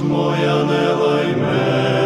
моя не лайме.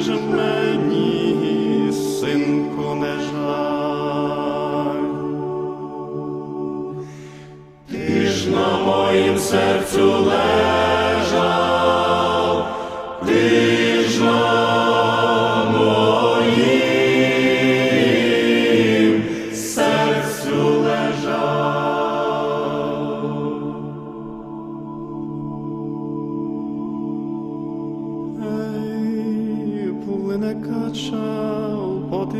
jamais.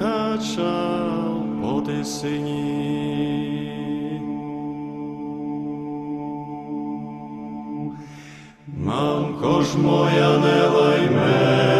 качав по тисині. Мамко ж моя не лайме.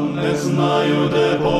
не знаю, де Бог.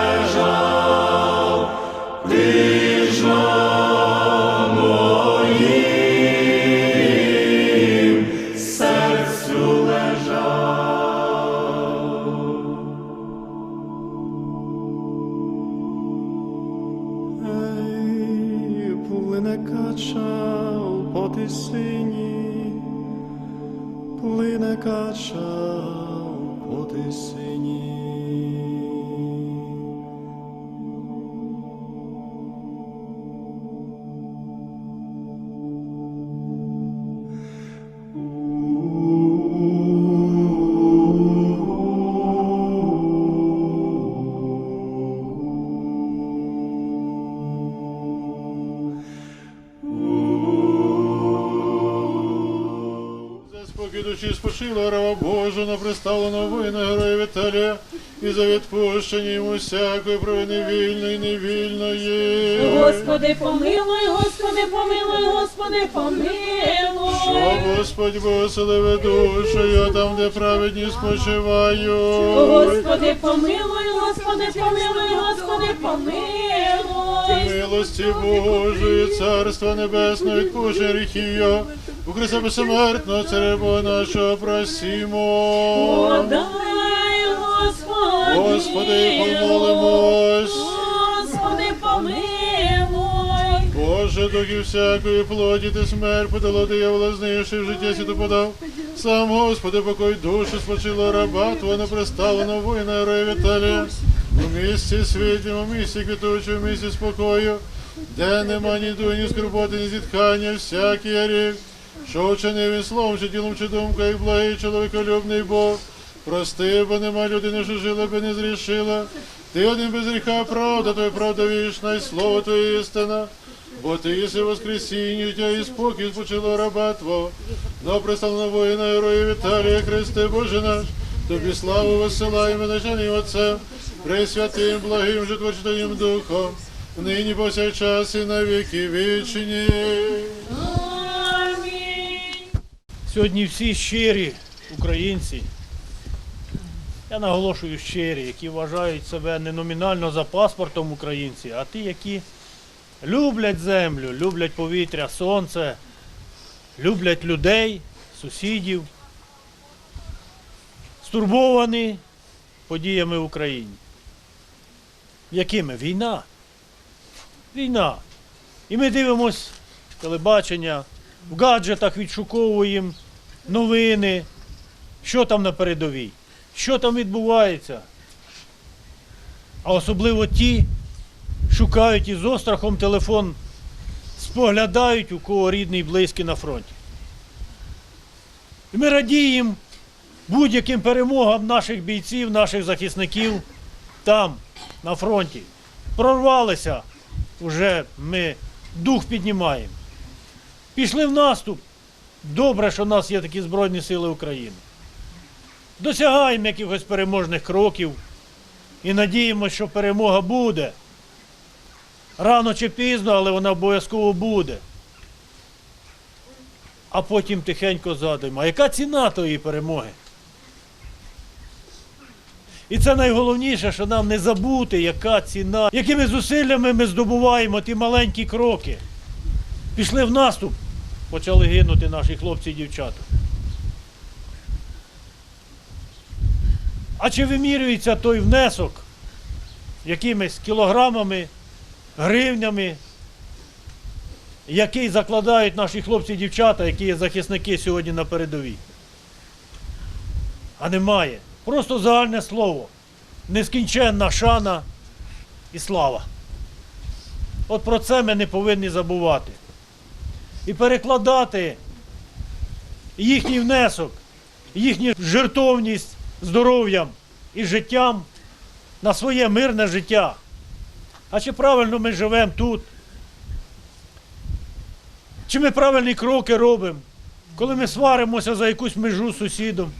спочила раба Божа на приставленого воїна Віталія і за відпущення йому всякої провини вільної, невільної. Господи, помилуй, Господи, помилуй, Господи, помилуй. Що. Господь поселиве душою, там, де праведні спочивають. Господи, помилуй, Господи, помилуй, Господи, помилуй. Милості Божої, Царства Небесного, відпущення гріхів у Христа безсмертного, Царя Бога нашого просімо. Подай, Господи. Господи, помолимось. Господи, помилуй. Боже, духи всякої плоті ти смерть подало диявола, знищи в життя світу подав. Сам Господи, покой душу спочила раба Твого неприставленого воїна героя Віталія. У місті світлім, у місті квітучому, у місті спокою, де нема ні дуї, ні скорботи, ні зітхання, всякий рік, що вчинив він словом, чи ділом, чи думкою, як благий чоловіколюбний Бог. Прости, бо нема людини, що жила би не зрішила. Ти один без гріха, правда, твоя правда вічна, і слово твоє істина. Бо ти єси воскресіння, життя і спокій спочило раба Твого. До представлено воїна героя Віталія Христе Боже наш, тобі славу висилаємо начальним Отцем, пресвятим, благим, житворчитим Духом, нині повсякчас і на віки вічні. Сьогодні всі щирі українці, я наголошую щирі, які вважають себе не номінально за паспортом українці, а ті, які люблять землю, люблять повітря, сонце, люблять людей, сусідів, стурбовані подіями в Україні. Якими? Війна. Війна. І ми дивимось телебачення, в гаджетах відшуковуємо новини, що там на передовій, що там відбувається. А особливо ті шукають із острахом телефон, споглядають, у кого рідний, близький на фронті. І ми радіємо будь-яким перемогам наших бійців, наших захисників там, на фронті. Прорвалися, вже ми дух піднімаємо. Пішли в наступ. Добре, що в нас є такі Збройні Сили України. Досягаємо якихось переможних кроків і надіємося, що перемога буде. Рано чи пізно, але вона обов'язково буде. А потім тихенько згадуємо, а яка ціна тої перемоги? І це найголовніше, що нам не забути, яка ціна, якими зусиллями ми здобуваємо ті маленькі кроки. Пішли в наступ, почали гинути наші хлопці і дівчата. А чи вимірюється той внесок якимись кілограмами, гривнями, який закладають наші хлопці і дівчата, які є захисники сьогодні на передовій? А немає. Просто загальне слово. Нескінченна шана і слава. От про це ми не повинні забувати. І перекладати їхній внесок, їхню жертовність здоров'ям і життям на своє мирне життя. А чи правильно ми живемо тут? Чи ми правильні кроки робимо, коли ми сваримося за якусь межу з сусідом?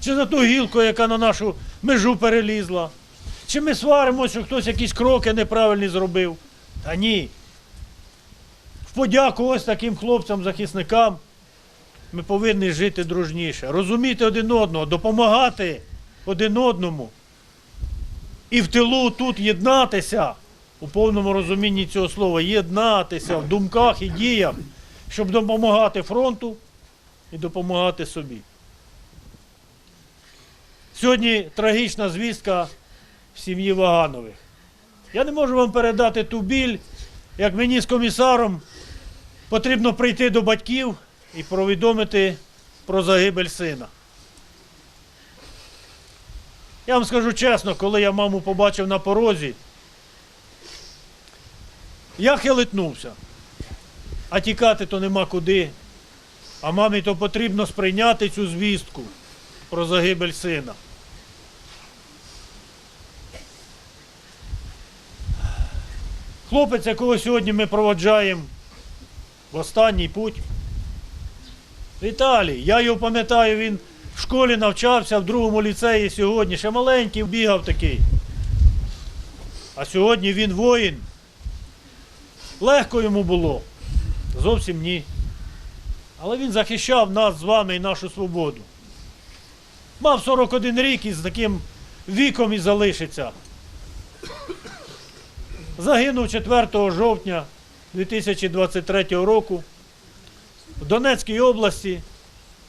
Чи за ту гілку, яка на нашу межу перелізла? Чи ми сваримося, що хтось якісь кроки неправильні зробив? Та ні. В подяку ось таким хлопцям-захисникам ми повинні жити дружніше, розуміти один одного, допомагати один одному. І в тилу тут єднатися у повному розумінні цього слова, єднатися в думках і діях, щоб допомагати фронту і допомагати собі. Сьогодні трагічна звістка в сім'ї Ваганових. Я не можу вам передати ту біль, як мені з комісаром потрібно прийти до батьків і повідомити про загибель сина. Я вам скажу чесно, коли я маму побачив на порозі, я хилитнувся. А тікати то нема куди. А мамі то потрібно сприйняти цю звістку про загибель сина. Хлопець, якого сьогодні ми проводжаємо в останній путь. Віталій, я його пам'ятаю, він в школі навчався в другому ліцеї сьогодні, ще маленький бігав такий. А сьогодні він воїн. Легко йому було. Зовсім ні. Але він захищав нас з вами і нашу свободу. Мав 41 рік і з таким віком і залишиться. Загинув 4 жовтня 2023 року в Донецькій області,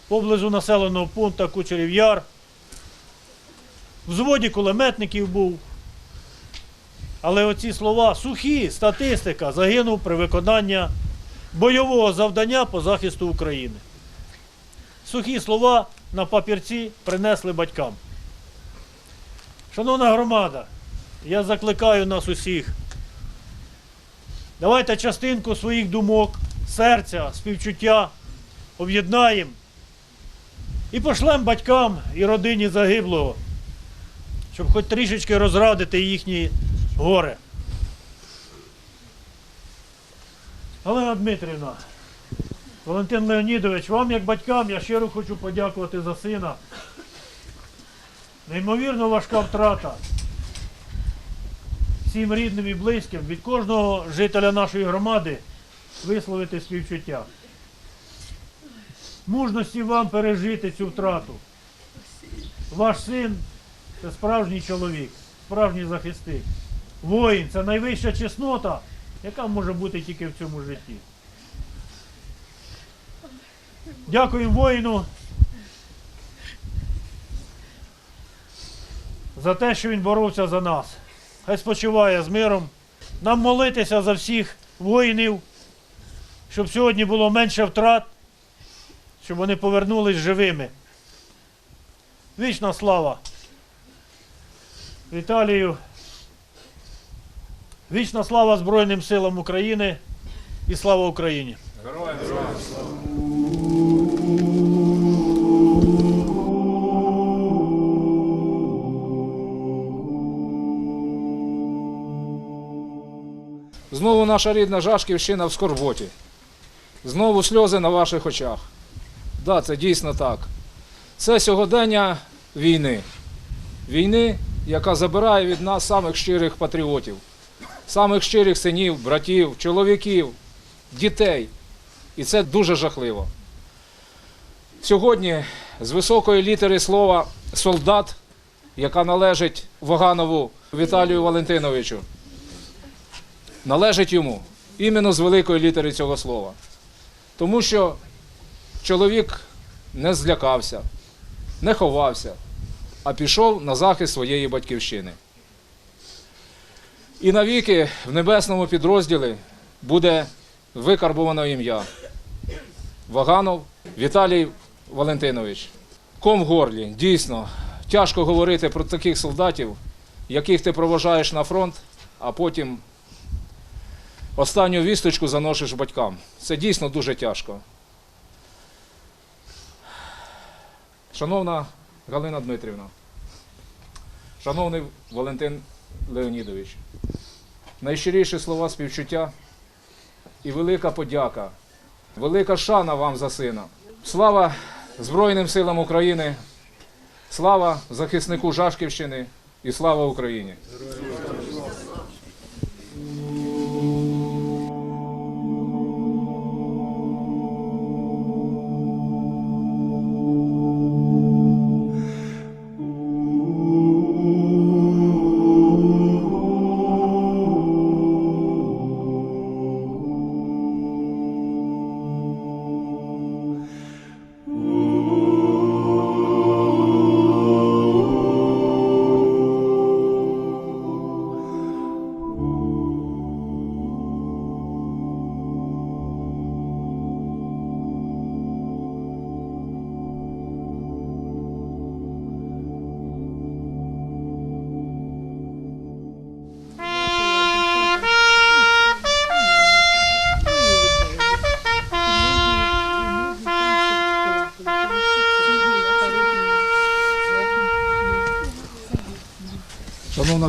поблизу населеного пункту Кучерів Яр. В зводі кулеметників був. Але оці слова сухі, статистика, загинув при виконанні бойового завдання по захисту України. Сухі слова на папірці принесли батькам. Шановна громада, я закликаю нас усіх. Давайте частинку своїх думок, серця, співчуття об'єднаємо і пошлемо батькам і родині загиблого, щоб хоч трішечки розрадити їхні горе. Галина Дмитрівна, Валентин Леонідович, вам як батькам я щиро хочу подякувати за сина. Неймовірно важка втрата всім рідним і близьким від кожного жителя нашої громади висловити співчуття. Мужності вам пережити цю втрату. Ваш син це справжній чоловік, справжній захисник. Воїн це найвища чеснота, яка може бути тільки в цьому житті. Дякуємо воїну за те, що він боровся за нас. Хай спочиває з миром. Нам молитися за всіх воїнів, щоб сьогодні було менше втрат, щоб вони повернулись живими. Вічна слава Віталію. Вічна слава Збройним силам України і слава Україні! Наша рідна Жашківщина в скорботі. Знову сльози на ваших очах. Да, це дійсно так. Це сьогодення війни. Війни, яка забирає від нас самих щирих патріотів, самих щирих синів, братів, чоловіків, дітей. І це дуже жахливо. Сьогодні з високої літери слова солдат, яка належить Ваганову Віталію Валентиновичу, належить йому іменно з великої літери цього слова. Тому що чоловік не злякався, не ховався, а пішов на захист своєї батьківщини. І навіки в небесному підрозділі буде викарбовано ім'я Ваганов Віталій Валентинович. Ком горлі, дійсно, тяжко говорити про таких солдатів, яких ти проважаєш на фронт, а потім останню вісточку заносиш батькам. Це дійсно дуже тяжко. Шановна Галина Дмитрівна, шановний Валентин Леонідович, найщиріші слова співчуття і велика подяка, велика шана вам за сина. Слава Збройним силам України, слава захиснику Жашківщини і слава Україні!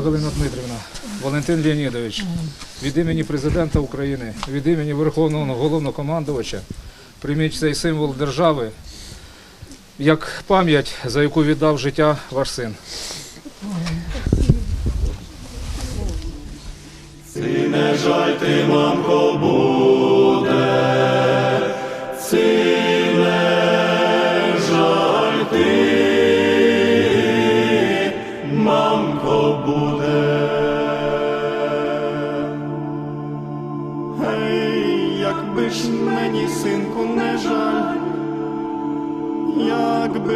Галина Дмитрівна, Валентин Леонідович, від імені президента України, від імені Верховного головнокомандувача, прийміть цей символ держави як пам'ять, за яку віддав життя ваш син. Сине жаль ти, мамко, буде,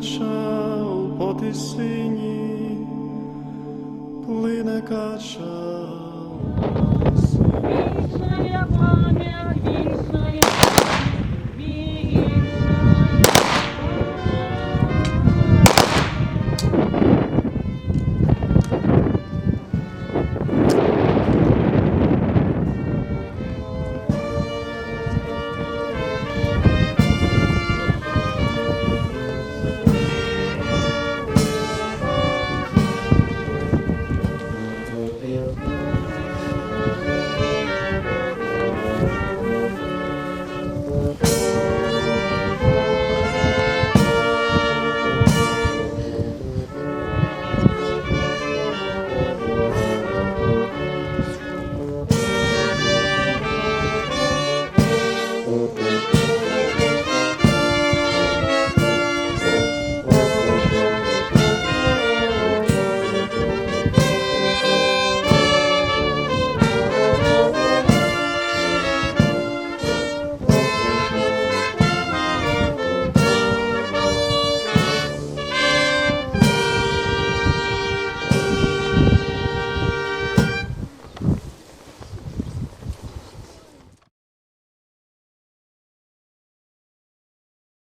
кача у потисині, плине кача. Вічна пам'ять, вічна